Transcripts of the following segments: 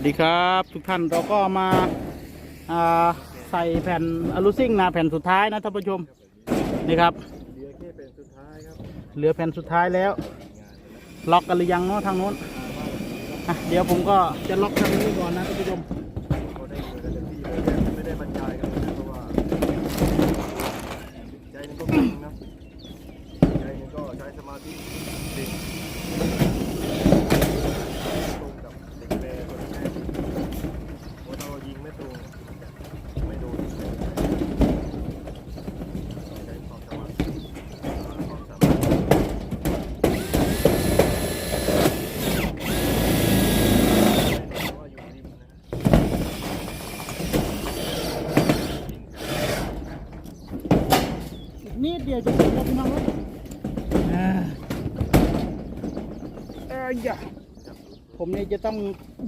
วัสดีครับทุกท่านเราก็มาอ่าใส่แผ่นอลูซิ่งนะแผ่นสุดท้ายนะท่านผู้ชมนี่ครับเหลือแค่เป็นสุดท้ายครับเหลือแผ่นสุดท้ายแล้ว ล็อกกันหรือยังเนาะทางโน้นอะเดี๋ยวผมก็จะล็อกทางนี้ก่อนนะท่านผู้ชม ก็ได้คุยกันเต็มที่เลยแต่ไม่ได้บรรยายกันนะเพราะว่าใจหนึงก็ฟังนะใจหนึงก็ใช้สมาธิเด็กตรงกับเด็กแม่คนแม่เพราะถ้าเรายิงไม่ตรงไม่โดนใช้ความสามารถความสามารถ ว่าอยู่ริมนะ อีก นิดเดียวจะถึงแล้วพี่น้องครับอ่าเอ้ยอย่าผมเนี่ยจะต้อง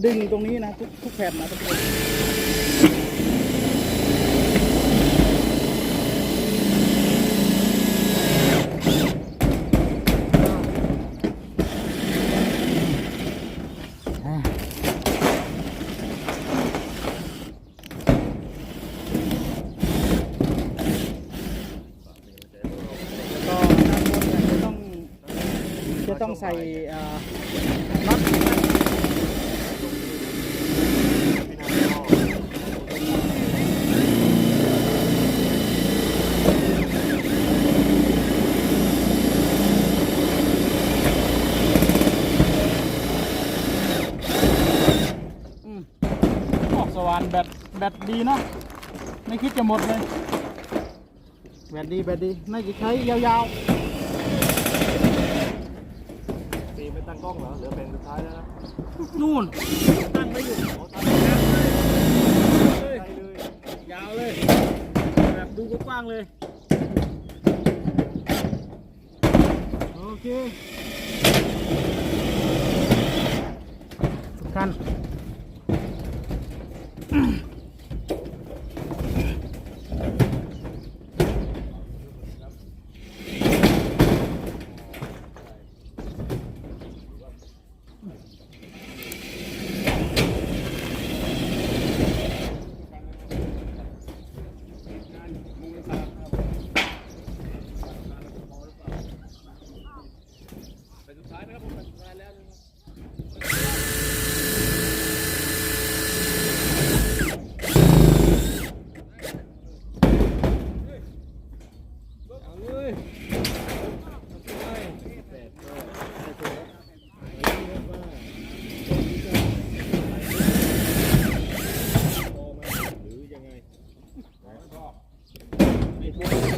ดึงตรงนี้นะทุกทุกแผ่นนะทุกคนผู้ชม อ่าแล้วก็ด้านบนเนี่ยจะต้องจะ ต้องใส่อ่าน็อตอืมออกสว่านแบตแบตดีเนาะไม่คิดจะหมดเลย แบตดีแบตดี น่าจะใช้ยาวปีไม่ ตั้งกล้องเหรอเหลือเป็นสุดท้ายแล้วนะนู่น ตั้งไว้อยู่เอาตั้งใจเลยยาวเลย แบบดูกว้างเลย โอเคทุกท่าน Yeah.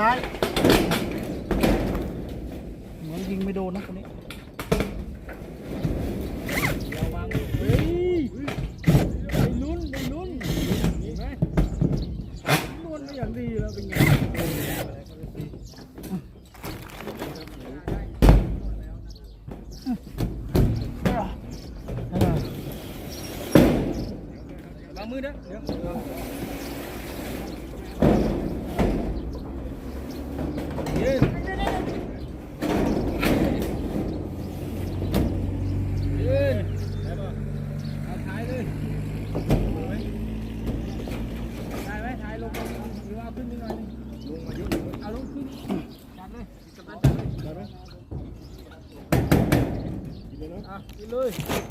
ท้ายเหมือนยิงไม่โดนนะคนนี้ระวังเฮ้ยได้ลุ้นได้ลุ้นเห็นไหมนวลมาอย่างดีแล้วเป็นไงวางมือนะเดี๋ยวยืนยืนได้ป่ะเอาถ่ายเลยได้ไหมได้ไหมถ่ายลงหรือว่าเอาขึ้นนิดหน่อยนึง ลุงมายุ เอาลงขึ้นจัดเลยจัดเลยจัดเลย ได้ไหมกินเลยนะ อ่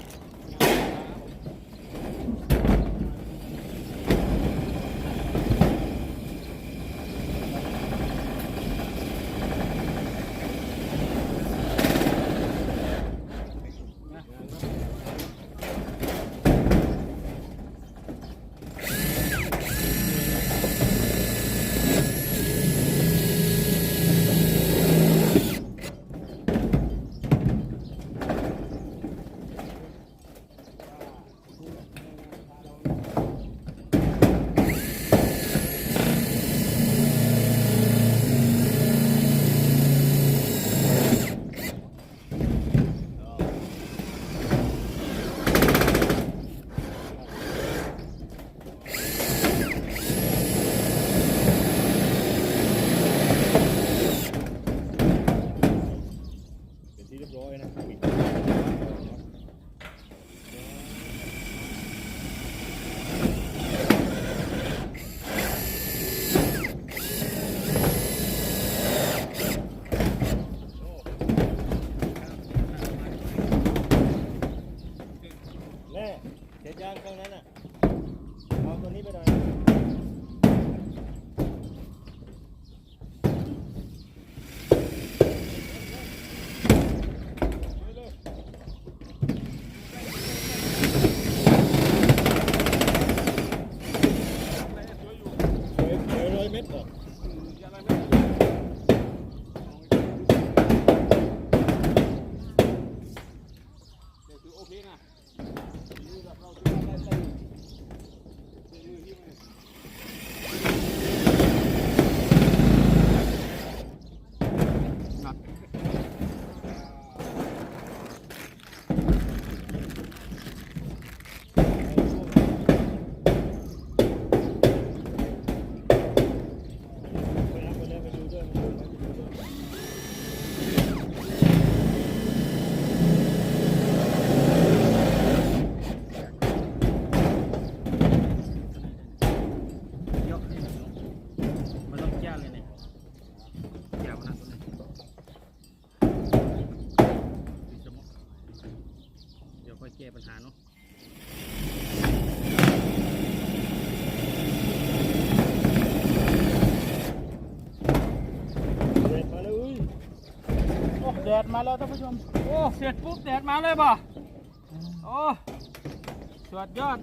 ดดมาแล้วท่านผู้ชม โอ้ เสร็จปุ๊บแดดมาเลยป่ะโอ้สวดยอด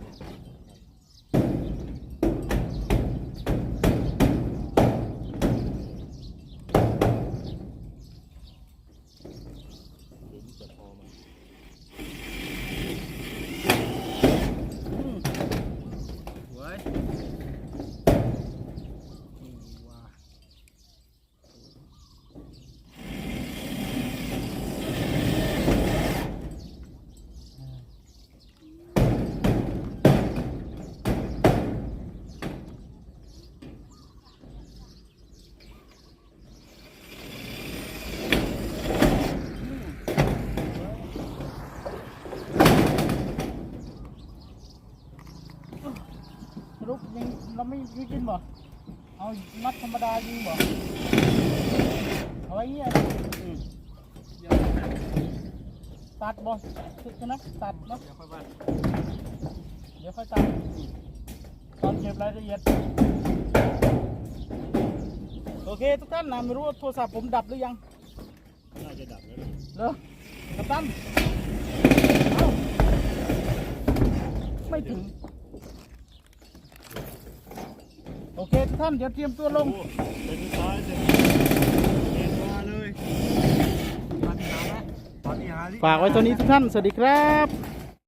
หลุมจะพอไหม อืมสวยนี่ว่าสรุปยัง เราไม่ไม่กินบ่เอานัดธรรมดายิงบ่เอาไว้เงี้ยอืมตัดบ่คือคณะตัดเนาะเดี๋ยวค่อยบ้านเดี๋ยวค่อยตัดตอนเก็บรายละเอียด โอเคทุกท่านนะไม่รู้ว่าโทรศัพท์ผมดับหรือยัง น่าจะดับแล้วนะเหรอกัปตันเอ้าไม่ถึง โอเค ทุกท่านเดี๋ยวเตรียมตัวลงโอ้เป็นสุดท้ายเลยเด็ดมาเลยปาฏิหาริย์นะปาฏิหาริย์ ฝากไว้ตัวนี้ทุกท่าน สวัสดีครับ